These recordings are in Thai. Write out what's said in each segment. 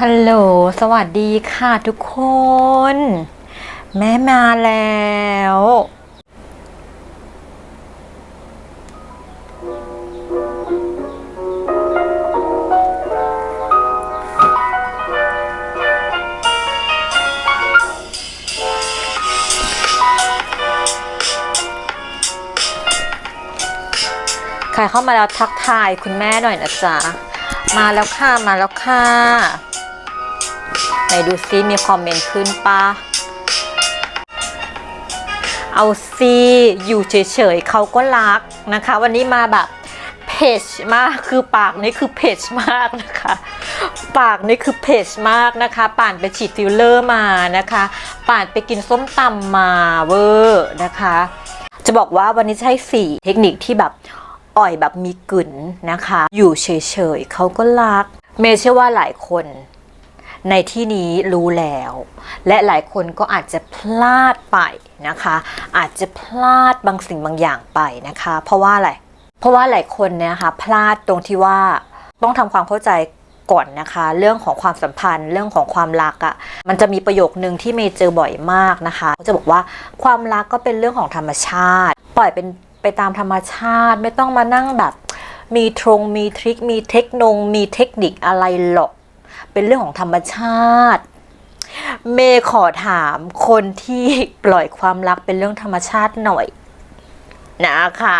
ฮัลโหล สวัสดีค่ะทุกคน แม่มาแล้ว ใครเข้ามาแล้วทักทายคุณแม่หน่อยนะจ๊ะ มาแล้วค่ะ มาแล้วค่ะ ไหนดูซิมีคอมเมนต์ขึ้นปะเอาซีอยู่เฉยๆเขาก็รักนะคะ วันนี้มาแบบเพจมากคือปากนี่คือเพจมากนะคะ ปากนี่คือเพจมากนะคะ ป่านไปฉีดฟิลเลอร์มานะคะ ป่านไปกินส้มตำมาเวอร์นะคะ จะบอกว่าวันนี้ใช้สี่เทคนิคที่แบบอ่อยแบบมีกลิ่นนะคะ อยู่เฉยๆเขาก็รัก เมเชื่อว่าหลายคน ในที่นี้รู้แล้ว และหลายคนก็อาจจะพลาดไปนะคะ อาจจะพลาดบางสิ่งบางอย่างไปนะคะ เพราะว่าอะไร เพราะว่าหลายคนเนี่ยนะคะพลาดตรงที่ว่าต้องทำความเข้าใจก่อนนะคะ เรื่องของความสัมพันธ์เรื่องของความรักอะ่ะมันจะมีประโยคนึงที่เมย์เจอบ่อยมากนะคะเขาจะบอกว่าความรักก็เป็นเรื่องของธรรมชาติ ปล่อยเป็นไปตามธรรมชาติไม่ต้องมานั่งแบบ มีทรงมีทริคมีเทคโนงมีเทคนิคอะไรหรอก เป็นเรื่องของธรรมชาติ เมย์ขอถามคนที่ปล่อยความรักเป็นเรื่องธรรมชาติหน่อยนะคะ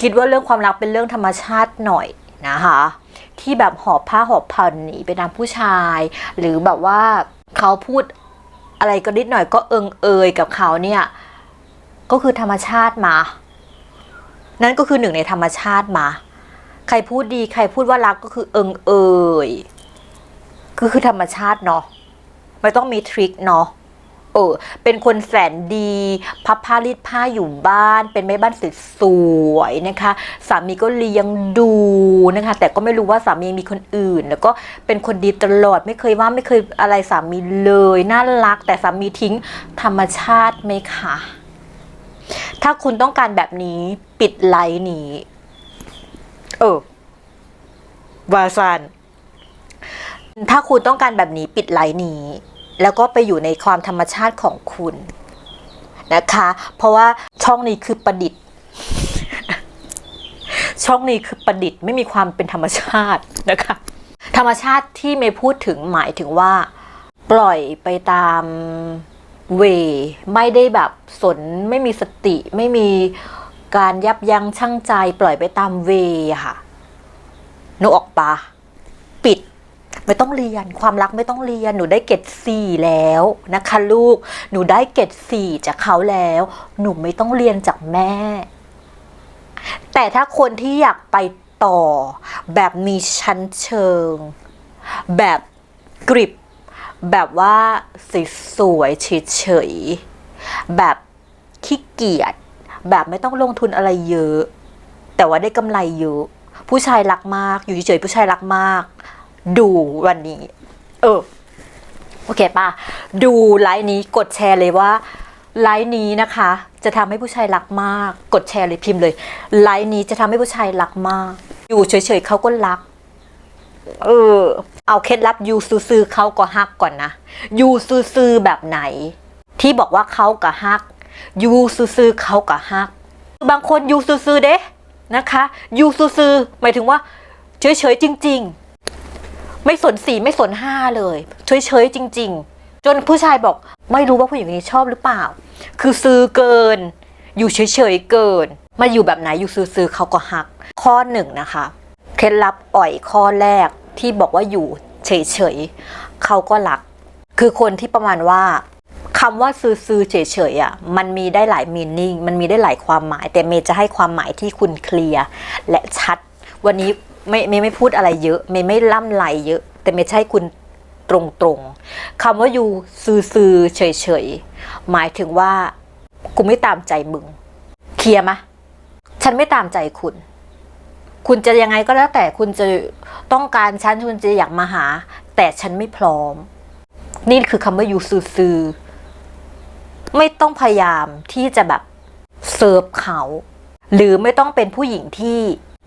คิดว่าเรื่องความรักเป็นเรื่องธรรมชาติหน่อยนะคะที่แบบหอบผ้าหอบผ่อนหนีไปตามผู้ชาย หรือแบบว่าเขาพูดอะไรก็นิดหน่อยก็เอิงเอยกับเขาเนี่ยก็คือธรรมชาติมา นั่นก็คือหนึ่งในธรรมชาติมา ใครพูดดีใครพูดว่ารักก็คือเอิงเอย ก็คือธรรมชาติเนาะไม่ต้องมีทริคเนาะเออ เป็นคนแสนดี พับผ้ารีดผ้าอยู่บ้าน เป็นแม่บ้านสวยๆนะคะ สามีก็เลี้ยงดูนะคะ แต่ก็ไม่รู้ว่าสามีมีคนอื่น แล้วก็เป็นคนดีตลอด ไม่เคยว่าไม่เคยอะไรสามีเลย น่ารัก แต่สามีทิ้งธรรมชาติไหมคะถ้าคุณต้องการแบบนี้ปิดไลน์นี้ เออวาซัน ถ้าคุณต้องการแบบนี้ปิดไลน์นี้ แล้วก็ไปอยู่ในความธรรมชาติของคุณนะคะ เพราะว่าช่องนี้คือประดิษฐ์ ช่องนี้คือประดิษฐ์ไม่มีความเป็นธรรมชาตินะคะ ธรรมชาติที่เมย์พูดถึงหมายถึงว่า ปล่อยไปตามเว ไม่ได้แบบสนไม่มีสติไม่มีการยับยั้งชั่งใจ ปล่อยไปตามเวค่ะนึกออกปะปิด ไม่ต้องเรียนความรักไม่ต้องเรียนหนูได้เกรดสี่แล้วนะคะลูก หนูได้เกรดสี่จากเขาแล้ว หนูไม่ต้องเรียนจากแม่ แต่ถ้าคนที่อยากไปต่อ แบบมีชั้นเชิง แบบกริบ แบบว่าสวยเฉยแบบขี้เกียจแบบไม่ต้องลงทุนอะไรเยอะ แต่ว่าได้กำไรเยอะผู้ชายรักมากอยู่เฉยๆผู้ชายรักมาก ดูวันนี้ เออ โอเคป่ะ ดูไลน์นี้กดแชร์เลยว่าไลน์นี้นะคะ จะทำให้ผู้ชายรักมาก กดแชร์เลยพิมพ์เลย ไลน์นี้จะทำให้ผู้ชายรักมาก อยู่เฉยๆเขาก็รัก เออ เอาเคล็ดลับยูซื้อๆเขาก็ฮักก่อนนะยูซื้อๆแบบไหน ที่บอกว่าเขาก็ฮักยูซื้อๆเขาก็ฮัก บางคนยูซื้อๆเด้นะคะยูซื้อๆหมายถึงว่า เฉยๆจริง ๆ ไม่สนสีไม่สนห้าเลยเฉยๆจริง ๆ จนผู้ชายบอกไม่รู้ว่าผู้หญิงคนนี้ชอบหรือเปล่า คือซื้อเกิน อยู่เฉยๆเกิน มาอยู่แบบไหนอยู่ซื้อๆเขาก็ฮัก ข้อหนึ่งนะคะเคล็ดลับอ่อยข้อแรกที่บอกว่าอยู่เฉยๆเขาก็รัก คือคนที่ประมาณว่าคำว่าซื้อๆเฉยๆอะมันมีได้หลายมีนิ่งมันมีได้หลายความหมาย แต่เมย์จะให้ความหมายที่คุณเคลียร์และชัด วันนี้ ไม่เมย์ไม่พูดอะไรเยอะเมย์ไม่ล่ำไหลเยอะ แต่เมย์จะให้คุณตรงๆคำว่าอยู่ซื้อๆเฉยๆหมายถึงว่ากูไม่ตามใจมึง เคลียร์มะ ฉันไม่ตามใจคุณ คุณจะยังไงก็แล้วแต่คุณจะต้องการฉันคุณจะอยากมาหา แต่ฉันไม่พร้อม นี่คือคำว่าอยู่ซื่อๆไม่ต้องพยายามที่จะแบบเซิร์ฟเขา หรือไม่ต้องเป็นผู้หญิงที่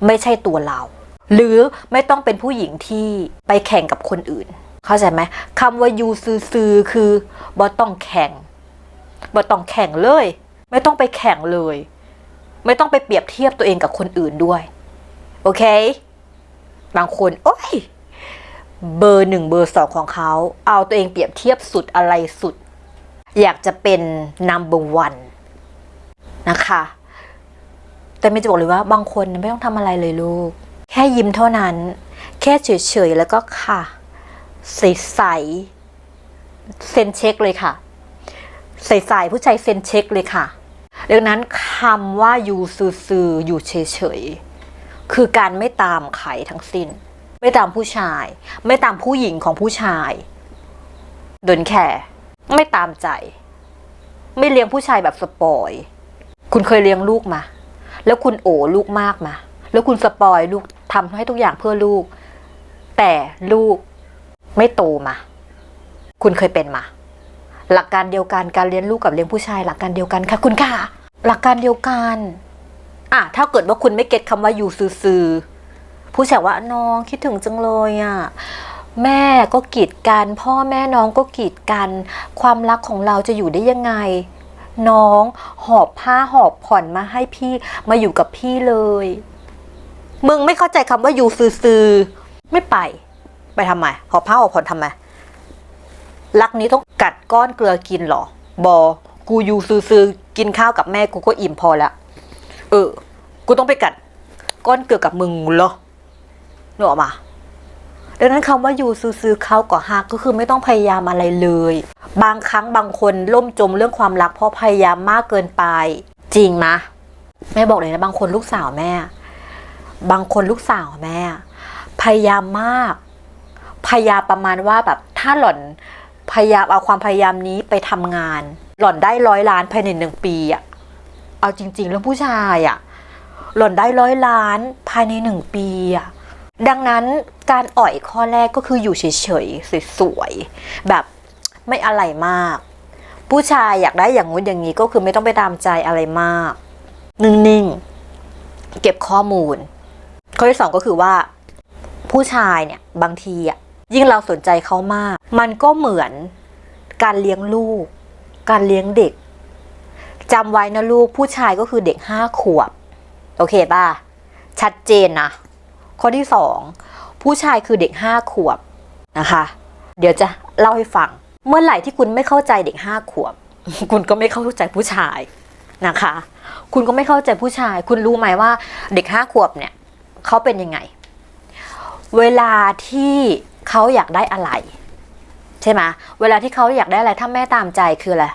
ไม่ใช่ตัวเรา หรือไม่ต้องเป็นผู้หญิงที่ไปแข่งกับคนอื่น เข้าใจไหมคำว่ายูซื้อคือบอต้องแข่งบอต้องแข่งเลย ไม่ต้องไปแข่งเลย ไม่ต้องไปเปรียบเทียบตัวเองกับคนอื่นด้วย โอเค บางคนโอ้ยเบอร์หนึ่งเบอร์สองของเขาเอาตัวเองเปรียบเทียบสุดอะไรสุด อยากจะเป็น number one นะคะ แต่ไม่จะบอกเลยว่าบางคนไม่ต้องทำอะไรเลยลูก แค่ยิ้มเท่านั้น แค่เฉยๆแล้วก็ค่ะ ใสๆเซ็นเช็คเลยค่ะ ใสๆผู้ชายเซ็นเช็คเลยค่ะดังนั้นคำว่าอยู่ซื่อๆอยู่เฉยๆคือการไม่ตามใครทั้งสิ้น ไม่ตามผู้ชาย ไม่ตามผู้หญิงของผู้ชายโดนแค่ไม่ตามใจ ไม่เลี้ยงผู้ชายแบบสปอย คุณเคยเลี้ยงลูกมา แล้วคุณโอลูกมากมา แล้วคุณสปอยลูกทำให้ทุกอย่างเพื่อลูก แต่ลูกไม่โตมา คุณเคยเป็นมา หลักการเดียวกันการเลี้ยงลูกกับเลี้ยงผู้ชาย หลักการเดียวกันค่ะ คุณค่ะ หลักการเดียวกันอะถ้าเกิดว่าคุณไม่เก็ตคำว่าอยู่ซื่อๆผู้ชายว่าน้องคิดถึงจังเลยอะแม่ก็กีดกัน พ่อแม่น้องก็กีดกัน ความรักของเราจะอยู่ได้ยังไง น้องหอบผ้าหอบผ่อนมาให้พี่มาอยู่กับพี่เลย มึงไม่เข้าใจคำว่าอยู่ซื่อไม่ไป ไปทำไมหอบผ้าหอบผ่อนทำไมรักนี้ต้องกัดก้อนเกลือกินหรอบอกูอยู่ซื่อกินข้าวกับแม่กูก็อิ่มพอละเออ กูต้องไปกัดก้อนเกลือกับมึงเหรอนึกออกมาดังนั้นคำว่าอยู่ซื่อเขาก็หักก็คือไม่ต้องพยายามอะไรเลย บางครั้งบางคนล่มจมเรื่องความรักเพราะพยายามมากเกินไป จริงมะแม่บอกเลยนะบางคนลูกสาวแม่ บางคนลูกสาวแม่พยายามมาก พยายามประมาณว่าแบบถ้าหล่อนพยายามเอาความพยายามนี้ไปทำงาน หล่อนได้ร้อยล้านภายในหนึ่งปีอะเอาจริง ๆ เรื่องผู้ชายอะหล่อนได้ร้อยล้านภายในหนึ่งปีอะดังนั้นการอ่อยข้อแรกก็คืออยู่เฉยๆสวยๆแบบไม่อะไรมาก ผู้ชายอยากได้อย่างงู้นอย่างนี้ก็คือไม่ต้องไปตามใจอะไรมาก นิ่งๆเก็บข้อมูล ข้อที่สองก็คือว่า ผู้ชายเนี่ยบางทีอะยิ่งเราสนใจเขามาก มันก็เหมือนการเลี้ยงลูก การเลี้ยงเด็กจำไว้นะลูกผู้ชายก็คือเด็กห้าขวบ โอเคป่ะ ชัดเจนนะ ข้อที่สองผู้ชายคือเด็กห้าขวบนะคะ เดี๋ยวจะเล่าให้ฟัง เมื่อไหร่ที่คุณไม่เข้าใจเด็กห้าขวบ คุณก็ไม่เข้าใจผู้ชายนะคะ คุณก็ไม่เข้าใจผู้ชาย คุณรู้ไหมว่าเด็กห้าขวบเนี่ย เขาเป็นยังไง เวลาที่เขาอยากได้อะไร ใช่ไหมเวลาที่เขาอยากได้อะไรถ้าแม่ตามใจคืออะไร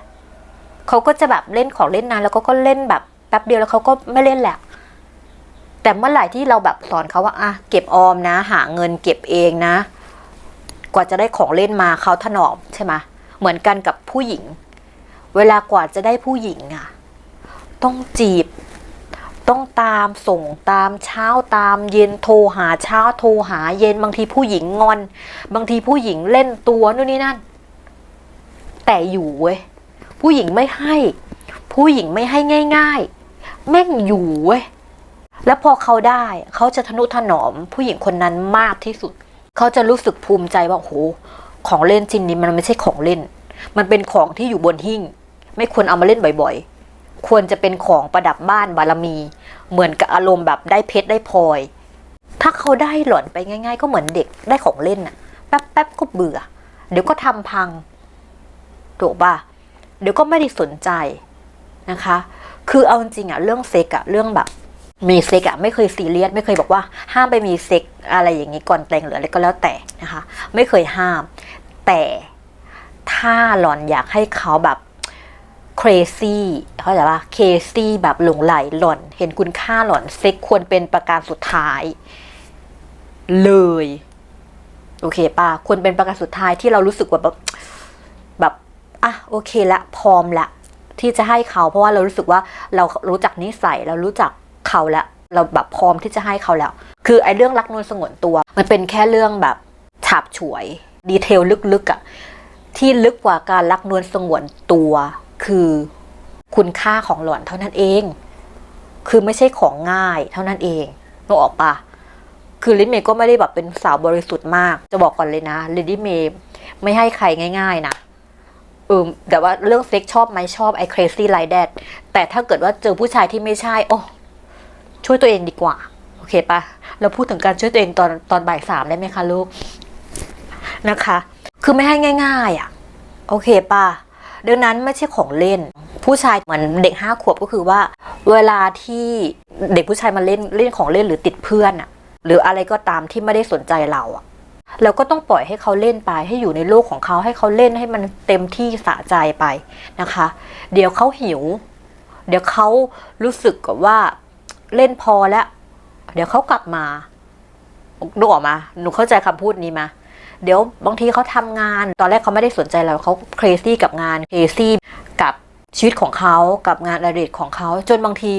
เขาก็จะแบบเล่นของเล่นนานแล้วก็ก็เล่นแบบแป๊บเดียวแล้วเขาก็ไม่เล่นแหละ แต่เมื่อไหร่ที่เราแบบสอนเขาว่าอะเก็บออมนะ หาเงินเก็บเองนะ กว่าจะได้ของเล่นมาเขาถนอมใช่ไหมเหมือนกันกับผู้หญิง เวลากว่าจะได้ผู้หญิงอะต้องจีบ ต้องตามส่งตามเช้าตามเย็นโทรหาเช้าโทรหาเย็นบางทีผู้หญิงงอน บางทีผู้หญิงเล่นตัวนู่นนี่นั่น แต่อยู่เว้ยผู้หญิงไม่ให้ ผู้หญิงไม่ให้ง่าย ๆ แม่งอยู่เว้ยแล้วพอเขาได้เขาจะทนุถนอมผู้หญิงคนนั้นมากที่สุด เขาจะรู้สึกภูมิใจว่าโหของเล่นชิ้นนี้มันไม่ใช่ของเล่น มันเป็นของที่อยู่บนหิ้ง ไม่ควรเอามาเล่นบ่อยๆ ควรจะเป็นของประดับบ้านบารมี เหมือนกับอารมณ์แบบได้เพชรได้พลอย ถ้าเขาได้หล่อนไปง่าย ๆ ก็เหมือนเด็กได้ของเล่นอะแป๊บๆก็เบื่อ เดี๋ยวก็ทำพังถูกป่ะเดี๋ยวก็ไม่ได้สนใจนะคะ คือเอาจริงๆอะเรื่องเซ็กอะเรื่องแบบมีเซ็กอะไม่เคยซีเรียสไม่เคยบอกว่าห้ามไปมีเซ็กอะไรอย่างนี้ก่อนแต่งหรืออะไรก็แล้วแต่นะคะ ไม่เคยห้าม แต่ถ้าหล่อนอยากให้เขาแบบ crazy เขาใจว่า crazy แบบหลงไหลหล่อน เห็นคุณค่าหล่อนเซ็กควรเป็นประการสุดท้าย เลย โอเคป่ะควรเป็นประการสุดท้ายที่เรารู้สึกว่าแบบแบบอะโอเคละพร้อมละที่จะให้เขา เพราะว่าเรารู้สึกว่าเรารู้จักนิสัยเรารู้จักเขาแล้วเราแบบพร้อมที่จะให้เขาแล้ว คือไอ้เรื่องรักนวลสงวนตัว มันเป็นแค่เรื่องแบบฉาบฉวย ดีเทลลึกๆอะที่ลึกกว่าการรักนวลสงวนตัว คือคุณค่าของหล่อนเท่านั้นเอง คือไม่ใช่ของง่ายเท่านั้นเองนึกออกปะคือลิเมย์ก็ไม่ได้แบบเป็นสาวบริสุทธิ์มาก จะบอกก่อนเลยนะลิเมย์ไม่ให้ใครง่าย ๆนะเออแต่ว่าเรื่องเซ็กชอบไหมชอบไอ้ crazy like that แต่ถ้าเกิดว่าเจอผู้ชายที่ไม่ใช่ โอ้ ช่วยตัวเองดีกว่า โอเคปะเราพูดถึงการช่วยตัวเองตอนตอนบ่ายสามได้ไหมคะลูก นะคะ คือไม่ให้ง่าย ๆอะ โอเคป่ะ ดังนั้นไม่ใช่ของเล่น ผู้ชายเหมือนเด็กห้าขวบก็คือว่า เวลาที่เด็กผู้ชายมาเล่นเล่นของเล่นหรือติดเพื่อนอะหรืออะไรก็ตามที่ไม่ได้สนใจเราอะเราก็ต้องปล่อยให้เขาเล่นไปให้อยู่ในโลกของเขาให้เขาเล่นให้มันเต็มที่สะใจไปนะคะ เดี๋ยวเขาหิว เดี๋ยวเขารู้สึกกับว่าเล่นพอแล้ว เดี๋ยวเขากลับมาดูออกมา หนูเข้าใจคำพูดนี้มา เดี๋ยวบางทีเขาทำงาน ตอนแรกเขาไม่ได้สนใจเราเขาเครซี่กับงานเครซี่กับชีวิตของเขากับงานอดิเรกของเขาจนบางที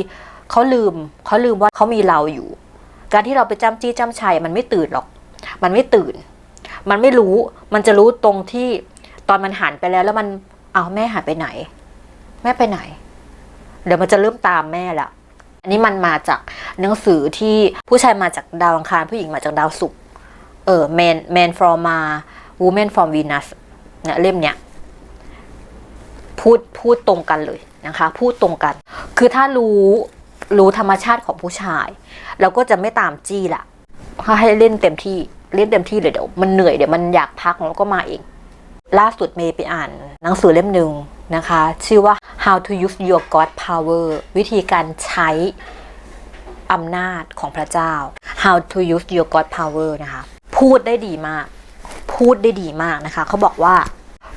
เขาลืมเขาลืมว่าเขามีเราอยู่ การที่เราไปจ้ำจี้จ้ำชัยมันไม่ตื่นหรอก มันไม่ตื่น มันไม่รู้มันจะรู้ตรงที่ตอนมันหันไปแล้วแล้วมันเอาแม่หายไปไหน แม่ไปไหน เดี๋ยวมันจะเริ่มตามแม่ละอันนี้มันมาจากหนังสือที่ผู้ชายมาจากดาวอังคารผู้หญิงมาจากดาวศุกร์ เออ man man from Mars woman from Venus เนี่ยเล่มเนี้ยพูดพูดตรงกันเลยนะคะ พูดตรงกัน คือถ้ารู้รู้ธรรมชาติของผู้ชาย เราก็จะไม่ตามจี้ละถ้าให้เล่นเต็มที่เล่นเต็มที่เลยเดี๋ยวมันเหนื่อยเดี๋ยวมันอยากพักแล้วก็มาเอง ล่าสุดเมย์ไปอ่านหนังสือเล่มหนึ่งนะคะ ชื่อว่า How to use your God power วิธีการใช้อำนาจของพระเจ้า How to use your God power นะคะ พูดได้ดีมาก พูดได้ดีมากนะคะ เขาบอกว่า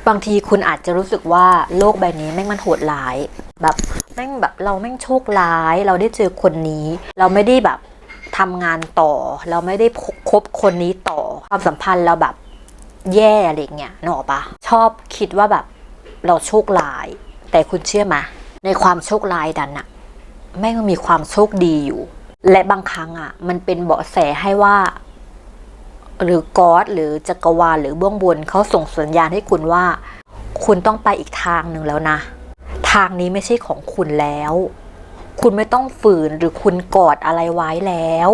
บางทีคุณอาจจะรู้สึกว่าโลกใบนี้แม่งมันโหดร้าย แบบแม่งแบบเราแม่งโชคร้าย เราได้เจอคนนี้ เราไม่ได้แบบทำงานต่อ เราไม่ได้คบคนนี้ต่อ ความสัมพันธ์เราแบบแย่อะไรเงี้ยนึกออกปะชอบคิดว่าแบบเราโชคร้าย แต่คุณเชื่อไหมในความโชคร้ายดันอะแม่งมีความโชคดีอยู่ และบางครั้งอะมันเป็นเบาะแสให้ว่า หรือกอดหรือจักรวาลหรือเบื้องบนเขาส่งสัญญาณให้คุณว่า คุณต้องไปอีกทางหนึ่งแล้วนะ ทางนี้ไม่ใช่ของคุณแล้ว คุณไม่ต้องฝืนหรือคุณกอดอะไรไว้แล้ว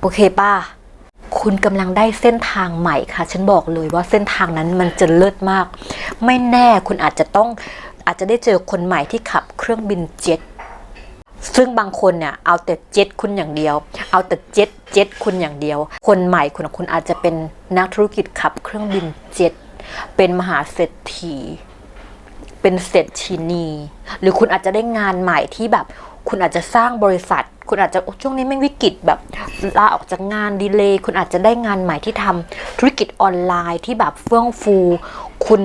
โอเคป่ะคุณกำลังได้เส้นทางใหม่ค่ะ ฉันบอกเลยว่าเส้นทางนั้นมันจะเลิศมาก ไม่แน่คุณอาจจะต้องอาจจะได้เจอคนใหม่ที่ขับเครื่องบินเจ็ต ซึ่งบางคนเนี่ยเอาแต่เจ็ตคุณอย่างเดียว เอาแต่เจ็ตเจ็ตคุณอย่างเดียว คนใหม่คุณคุณอาจจะเป็นนักธุรกิจขับเครื่องบินเจ็ตเป็นมหาเศรษฐี เป็นเศรษฐีนี หรือคุณอาจจะได้งานใหม่ที่แบบ คุณอาจจะสร้างบริษัท คุณอาจจะโอ้ช่วงนี้ไม่วิกฤตแบบลาออกจากงานดีเลยคุณอาจจะได้งานใหม่ที่ทำธุรกิจออนไลน์ที่แบบเฟื่องฟู คุณ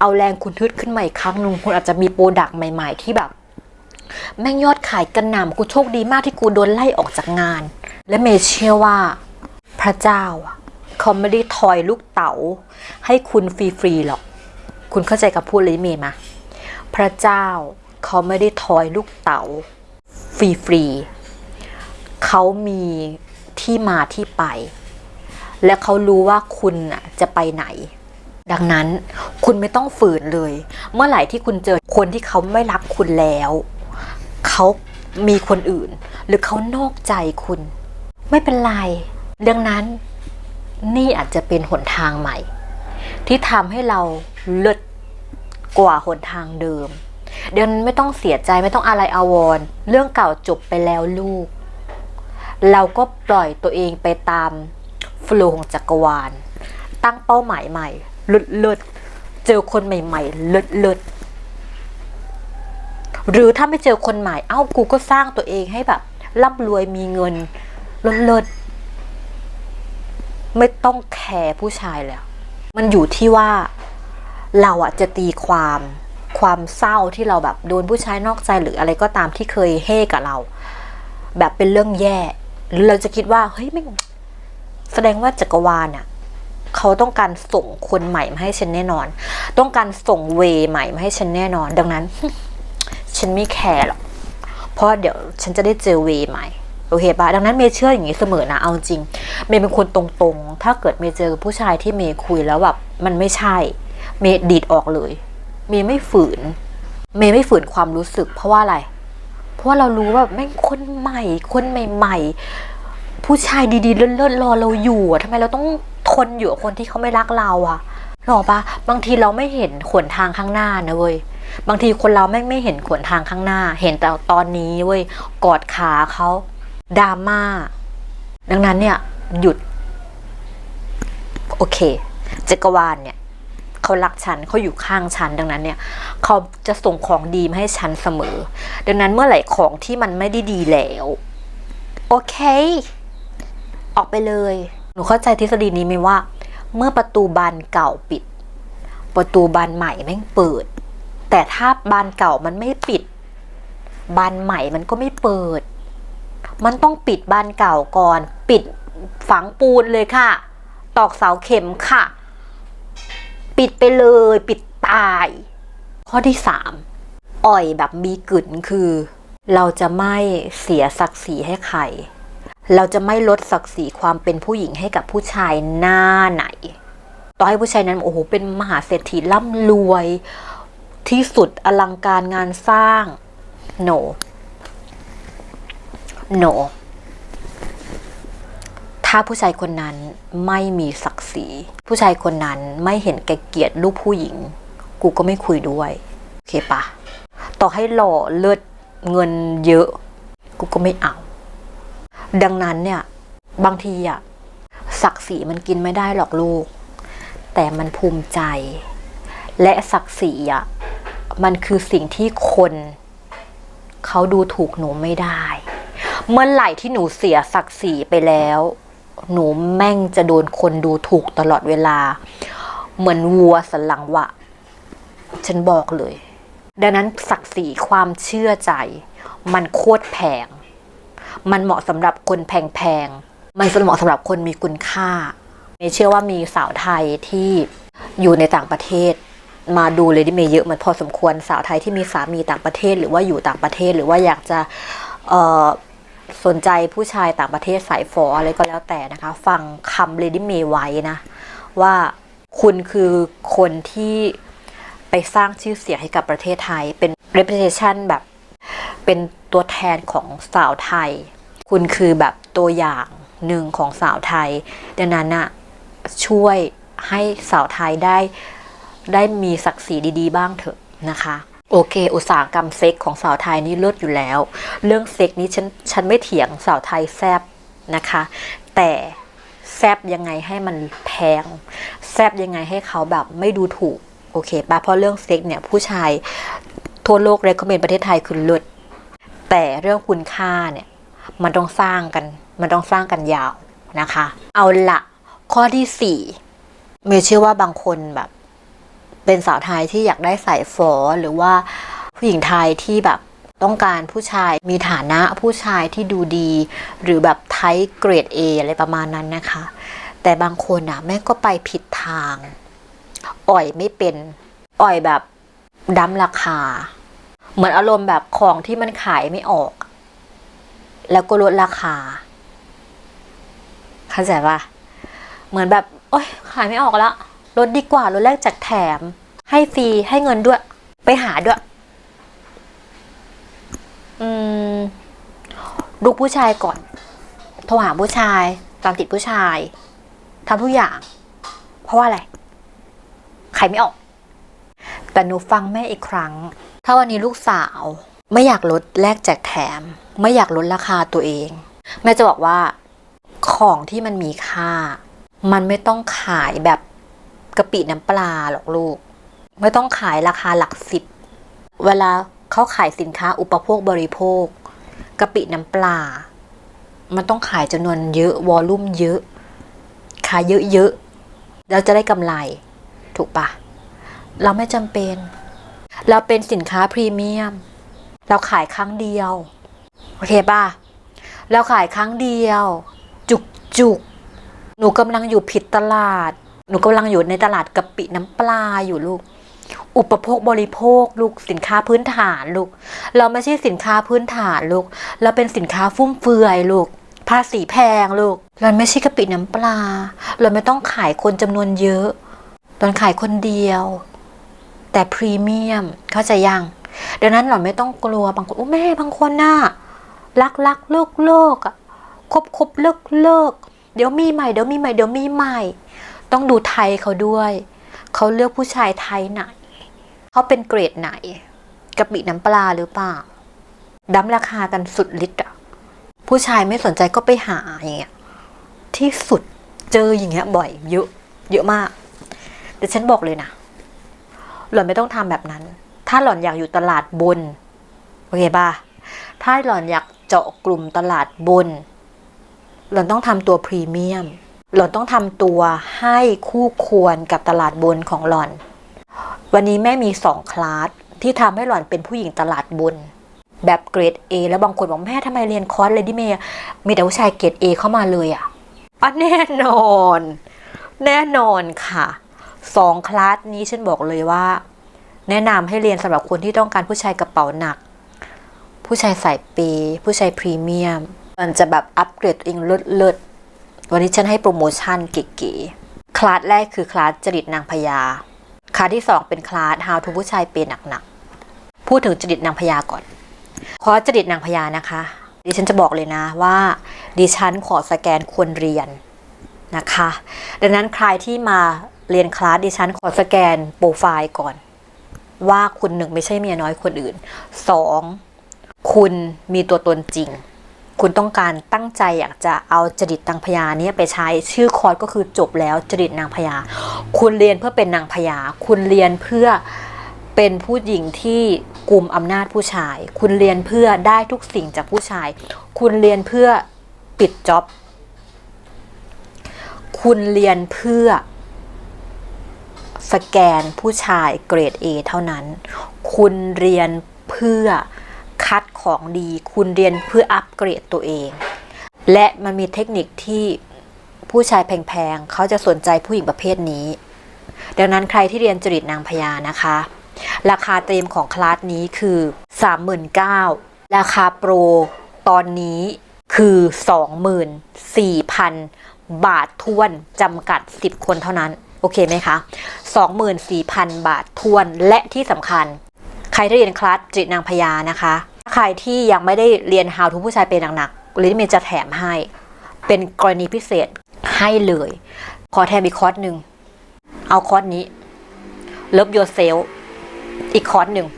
เอาแรงคุณทึดขึ้นมาอีกครั้งหนึ่งคุณอาจจะมีโปรดักต์ใหม่ ๆ ที่แบบ แม่งยอดขายกระหน่ำกูโชคดีมากที่กูโดนไล่ออกจากงาน และเมเชื่อว่า พระเจ้าอะเขาไม่ได้ทอยลูกเต๋าให้คุณฟรีๆหรอก คุณเข้าใจกับพูดเลยเมย์มาพระเจ้าเขาไม่ได้ทอยลูกเต๋าฟรีๆเขามีที่มาที่ไป และเขารู้ว่าคุณจะไปไหน ดังนั้นคุณไม่ต้องฝืนเลย เมื่อไหร่ที่คุณเจอคนที่เขาไม่รักคุณแล้ว เขามีคนอื่น หรือเขานอกใจคุณ ไม่เป็นไรดังนั้นนี่อาจจะเป็นหนทางใหม่ ที่ทำให้เราเลิศกว่าหนทางเดิมเดี๋ยวไม่ต้องเสียใจไม่ต้องอะไรอาวรณ์เรื่องเก่าจบไปแล้วลูก เราก็ปล่อยตัวเองไปตามฟลูของจักรวาล ตั้งเป้าหมายใหม่เลิศเลิศเจอคนใหม่ ๆ เลิศเลิศ หรือถ้าไม่เจอคนใหม่เอ้ากูก็สร้างตัวเองให้แบบร่ำรวยมีเงินเลิศเลิศไม่ต้องแคร์ผู้ชายแล้ว มันอยู่ที่ว่าเราอะจะตีความความเศร้าที่เราแบบโดนผู้ชายนอกใจหรืออะไรก็ตามที่เคยเฮ่กับเรา แบบเป็นเรื่องแย่ หรือเราจะคิดว่าเฮ้ยไม่แสดงว่าจักรวาลอะเขาต้องการส่งคนใหม่มาให้ฉันแน่นอน ต้องการส่งเวย์ใหม่มาให้ฉันแน่นอน ดังนั้น ฉันไม่แคร์หรอก เพราะเดี๋ยวฉันจะได้เจอเวย์ใหม่ โอเคปะดังนั้นเมย์เชื่ออย่างนี้เสมอนะ เอาจริง เมย์เป็นคนตรงๆ ถ้าเกิดเมย์เจอผู้ชายที่เมย์คุยแล้วแบบมันไม่ใช่ เมย์ดีดออกเลย เมย์ไม่ฝืน เมย์ไม่ฝืนความรู้สึก เพราะว่าอะไร เพราะว่าเรารู้ว่าแม่งคนใหม่ คนใหม่ ๆ ผู้ชายดีๆ เลิศๆรอเราอยู่อะทำไมเราต้องทนอยู่กับคนที่เขาไม่รักเราอะหรอปะบางทีเราไม่เห็นขนทางข้างหน้านะเว้ย บางทีคนเราแม่งไม่เห็นขนทางข้างหน้า เห็นแต่ตอนนี้เว้ยกอดขาเขาดราม่า ดังนั้นเนี่ย หยุด โอเค จักรวาลเนี่ยเขารักฉันเขาอยู่ข้างฉันดังนั้นเนี่ย เขาจะส่งของดีมาให้ฉันเสมอ ดังนั้นเมื่อไหร่ของที่มันไม่ได้ดีแล้ว โอเค ออกไปเลย หนูเข้าใจทฤษฎีนี้ไหมว่า เมื่อประตูบานเก่าปิด ประตูบานใหม่แม่งเปิด แต่ถ้าบานเก่ามันไม่ปิด บานใหม่มันก็ไม่เปิด มันต้องปิดบานเก่าก่อน ปิดฝังปูนเลยค่ะ ตอกเสาเข็มค่ะ ปิดไปเลยปิดตาย ข้อที่สามอ่อยแบบมีกึ่นคือ เราจะไม่เสียศักดิ์ศรีให้ใคร เราจะไม่ลดศักดิ์ศรีความเป็นผู้หญิงให้กับผู้ชายหน้าไหน ต่อให้ผู้ชายนั้นโอ้โหเป็นมหาเศรษฐีร่ำรวย ที่สุดอลังการงานสร้าง no no ถ้าผู้ชายคนนั้นไม่มีศักดิ์ศรี ผู้ชายคนนั้นไม่เห็นแก่เกียรติลูกผู้หญิง กูก็ไม่คุยด้วย โอเคปะ ต่อให้หล่อเลิศเงินเยอะ กูก็ไม่เอา ดังนั้นเนี่ย บางทีอะศักดิ์ศรีมันกินไม่ได้หรอกลูก แต่มันภูมิใจ และศักดิ์ศรีอะ มันคือสิ่งที่คนเขาดูถูกหนูไม่ได้ เมื่อไหร่ที่หนูเสียศักดิ์ศรีไปแล้ว หนูแม่งจะโดนคนดูถูกตลอดเวลา เหมือนวัวสันหลังวะ ฉันบอกเลย ดังนั้นศักดิ์ศรีความเชื่อใจ มันโคตรแพง มันเหมาะสำหรับคนแพงๆ มันเหมาะสำหรับคนมีคุณค่าเมเชื่อว่ามีสาวไทยที่อยู่ในต่างประเทศ มาดูเลยดิเมย์เยอะมันพอสมควรสาวไทยที่มีสามีต่างประเทศ หรือว่าอยู่ต่างประเทศ หรือว่าอยากจะสนใจผู้ชายต่างประเทศสายฟออะไรก็แล้วแต่นะคะ ฟังคำเลดี้เมย์ไว้นะ ว่าคุณคือคนที่ไปสร้างชื่อเสียงให้กับประเทศไทย เป็น reputation แบบเป็นตัวแทนของสาวไทย คุณคือแบบตัวอย่างหนึ่งของสาวไทย ดังนั้นน่ะช่วยให้สาวไทยได้ ได้มีศักดิ์ศรีดีๆ บ้างเถอะนะคะโอเค อุตสาหกรรมเซ็กของสาวไทยนี่เลิศอยู่แล้ว เรื่องเซ็กนี้ฉันฉันไม่เถียงสาวไทยแซบนะคะ แต่แซบยังไงให้มันแพง แซบยังไงให้เขาแบบไม่ดูถูก โอเคปะเพราะเรื่องเซ็กเนี่ยผู้ชายทั่วโลกเลยก็เป็นประเทศไทยคือเลิศแต่เรื่องคุณค่าเนี่ย มันต้องสร้างกัน มันต้องสร้างกันยาวนะคะ เอาละข้อที่สี่เมเชื่อว่าบางคนแบบ เป็นสาวไทยที่อยากได้สายฝอหรือว่าผู้หญิงไทยที่แบบต้องการผู้ชายมีฐานะผู้ชายที่ดูดี หรือแบบไทยเกรด A อะไรประมาณนั้นนะคะ แต่บางคนอะแม่งก็ไปผิดทาง อ่อยไม่เป็น อ่อยแบบดั้มราคา เหมือนอารมณ์แบบของที่มันขายไม่ออก แล้วก็ลดราคา เข้าใจปะเหมือนแบบ โอ๊ยขายไม่ออกแล้ว ลดดีกว่าลดแรกจากแถม ให้ฟรีให้เงินด้วย ไปหาด้วย อืมดูผู้ชายก่อนโทรหาผู้ชายตามติดผู้ชายทำทุกอย่าง เพราะว่าอะไรขายไม่ออก แต่หนูฟังแม่อีกครั้ง ถ้าวันนี้ลูกสาว ไม่อยากลดแลกแจกแถม ไม่อยากลดราคาตัวเอง แม่จะบอกว่าของที่มันมีค่า มันไม่ต้องขายแบบ กะปิน้ำปลาหรอกลูก ไม่ต้องขายราคาหลักสิบ เวลาเขาขายสินค้าอุปโภคบริโภคกะปิน้ำปลา มันต้องขายจำนวนเยอะ วอลลุ่มเยอะ ขายเยอะๆแล้วจะได้กำไร ถูกปะเราไม่จำเป็น เราเป็นสินค้าพรีเมียม เราขายครั้งเดียว โอเคป่ะเราขายครั้งเดียว จุกจุกหนูกำลังอยู่ผิดตลาด หนูกำลังอยู่ในตลาดกะปิน้ำปลาอยู่ลูก อุปโภคบริโภคลูกสินค้าพื้นฐานลูก เราไม่ใช่สินค้าพื้นฐานลูก เราเป็นสินค้าฟุ่มเฟือยลูก ภาษีแพงลูก เราไม่ใช่กะปิน้ำปลา เราไม่ต้องขายคนจำนวนเยอะตอนขายคนเดียว แต่พรีเมียมเข้าใจยังดังนั้นเราไม่ต้องกลัวบางคนโอ้แม่บางคนน่ะรักรักโลกโลกอะคบคบเลิกเลิกเดี๋ยวมีใหม่เดี๋ยวมีใหม่เดี๋ยวมีใหม่ ต้องดูไทยเขาด้วย เขาเลือกผู้ชายไทยไหน เขาเป็นเกรดไหนกะปิน้ำปลาหรือเปล่าดั้มราคากันสุดฤทธิ์อะผู้ชายไม่สนใจก็ไปหาอย่างเงี้ยที่สุดเจออย่างเงี้ยบ่อยเยอะเยอะมาก แต่ฉันบอกเลยนะ หล่อนไม่ต้องทำแบบนั้น ถ้าหล่อนอยากอยู่ตลาดบน โอเคป่ะถ้าหล่อนอยากเจาะกลุ่มตลาดบน หล่อนต้องทำตัวพรีเมียม หล่อนต้องทำตัวให้คู่ควรกับตลาดบนของหล่อน วันนี้แม่มีสองคลาสที่ทำให้หล่อนเป็นผู้หญิงตลาดบนแบบเกรด A แล้วบางคนบอกแม่ทำไมเรียนคอร์สเลยดิเมย์มีแต่ผู้ชายเกรด A เข้ามาเลยอะอะแน่นอน แน่นอนค่ะสองคลาสนี้ฉันบอกเลยว่า แนะนำให้เรียนสำหรับคนที่ต้องการผู้ชายกระเป๋าหนัก ผู้ชายสายเปย์ผู้ชายพรีเมียมมันจะแบบอัปเกรดเองเลิศ วันนี้ฉันให้โปรโมชั่นเก๋ๆคลาสแรกคือคลาสจริตนางพญาคลาสที่สองเป็นคลาส How to ผู้ชายเปย์หนักๆพูดถึงจริตนางพญาก่อนคอร์สจริตนางพญานะคะ ดิฉันจะบอกเลยนะว่าดิฉันขอสแกนคนเรียนนะคะ ดังนั้นใครที่มาเรียนคลาสดิฉันขอสแกนโปรไฟล์ก่อน ว่าคุณหนึ่งไม่ใช่เมียน้อยคนอื่นสองคุณมีตัวตนจริง คุณต้องการตั้งใจอยากจะเอาจริตนางพญาเนี้ไปใช้ชื่อคอร์สก็คือจบแล้วจริตนางพญาคุณเรียนเพื่อเป็นนางพญาคุณเรียนเพื่อเป็นผู้หญิงที่กลุ่มอำนาจผู้ชาย คุณเรียนเพื่อได้ทุกสิ่งจากผู้ชาย คุณเรียนเพื่อปิดจ็อบคุณเรียนเพื่อ สแกนผู้ชายเกรด A เท่านั้น คุณเรียนเพื่อ คัดของดีคุณเรียนเพื่ออัปเกรดตัวเอง และมันมีเทคนิคที่ผู้ชายแพงๆเขาจะสนใจผู้หญิงประเภทนี้ ดังนั้นใครที่เรียนจริตนางพญานะคะ ราคาเต็มของคลาสนี้คือ 39,000ราคาโปรตอนนี้คือ 24,000 บาททวนจำกัด 10 คนเท่านั้น โอเคไหมคะ 24,000 บาททวนและที่สำคัญ ใครที่เรียนคลาสจิตนางพญานะคะถ้าใครที่ยังไม่ได้เรียน How to ผู้ชายเป็นหนักๆลิเมจะแถมให้ เป็นกรณีพิเศษให้เลย ขอแถมอีกคอร์สหนึ่ง เอาคอร์สนี้ Love Yourself อีกคอร์สหนึ่ง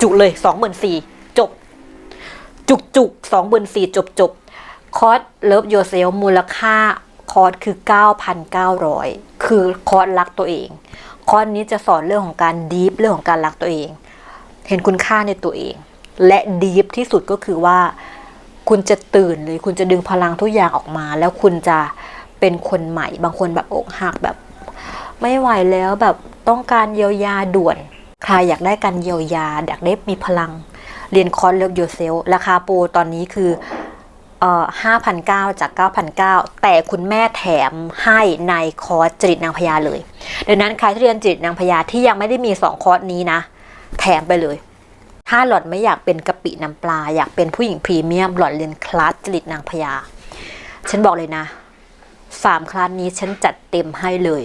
จุกๆเลยสองหมื่นสี่จบ จุกๆสองหมื่นสี่จบจบๆคอร์ส Love Yourself มูลค่าคอร์สคือ 9,900 คือคอร์สรักตัวเอง คอร์สนี้จะสอนเรื่องของการดีฟเรื่องของการรักตัวเอง เห็นคุณค่าในตัวเอง และดีฟที่สุดก็คือว่า คุณจะตื่นเลยคุณจะดึงพลังทุกอย่างออกมา แล้วคุณจะเป็นคนใหม่ บางคนแบบอกหักแบบ ไม่ไหวแล้วแบบต้องการเยียวยาด่วน ใครอยากได้การเยียวยาอยากได้มีพลัง เรียนคอร์สเลิฟยูเซลราคาโปรตอนนี้คือเอ่อ5,900จาก9,900แต่คุณแม่แถมให้ในคอร์สจริตนางพญาเลย ดังนั้นใครที่เรียนจริตนางพญาที่ยังไม่ได้มี2คอร์สนี้นะ แถมไปเลย ถ้าหล่อนไม่อยากเป็นกะปิน้ำปลา อยากเป็นผู้หญิงพรีเมียม หล่อนเรียนคลาสจริตนางพญาฉันบอกเลยนะสามคลาสนี้ฉันจัดเต็มให้เลย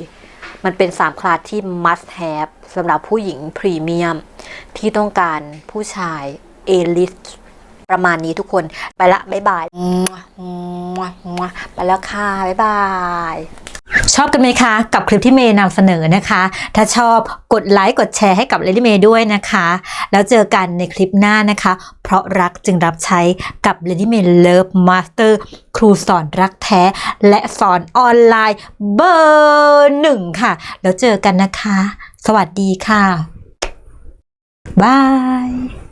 มันเป็นสามคลาสที่ must have สำหรับผู้หญิงพรีเมียม ที่ต้องการผู้ชายเอลิสประมาณนี้ทุกคน ไปละ บ๊ายบาย ไปแล้วค่ะ บ๊ายบาย ชอบกันไหมคะกับคลิปที่เมย์นำเสนอนะคะ ถ้าชอบกดไลค์กดแชร์ให้กับเลดี้เมย์ด้วยนะคะ แล้วเจอกันในคลิปหน้านะคะ เพราะรักจึงรับใช้กับ Lady May Love Master ครูสอนรักแท้ และสอนออนไลน์เบอร์หนึ่งค่ะ แล้วเจอกันนะคะ สวัสดีค่ะบาย